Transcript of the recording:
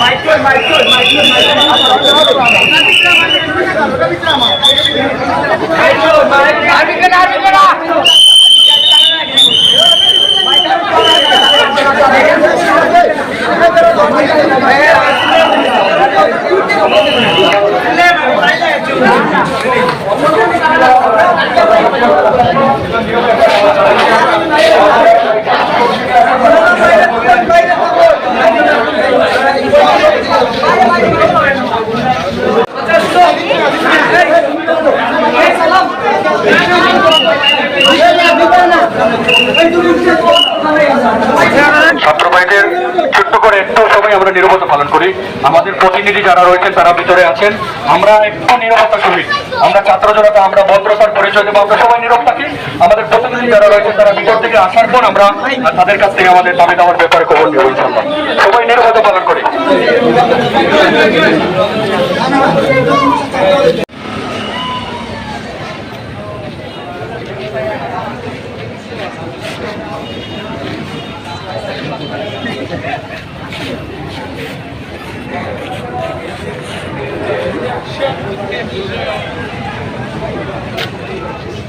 Micro micro micro micro ছাত্র অবশ্যই আমরা নিরবতা পালন করি। আমাদের প্রতিনিধি যারা রয়েছেন, তারা ভিতরে আছেন। আমরা একটু নিরবতা সহিত আমরা ছাত্র জনতা, আমরা ভদ্রতার পরিচয় দেবো। আমরা সবাই নীরব থাকি। আমাদের প্রতিনিধি যারা রয়েছেন, তারা ভিতর থেকে আসার পর আমরা তাদের কাছ থেকে আমাদের দাবি দেওয়ার ব্যাপারে খবর নেব ইনশাল্লাহ সবাই নিরবতা পালন করি। Thank you. Thank you.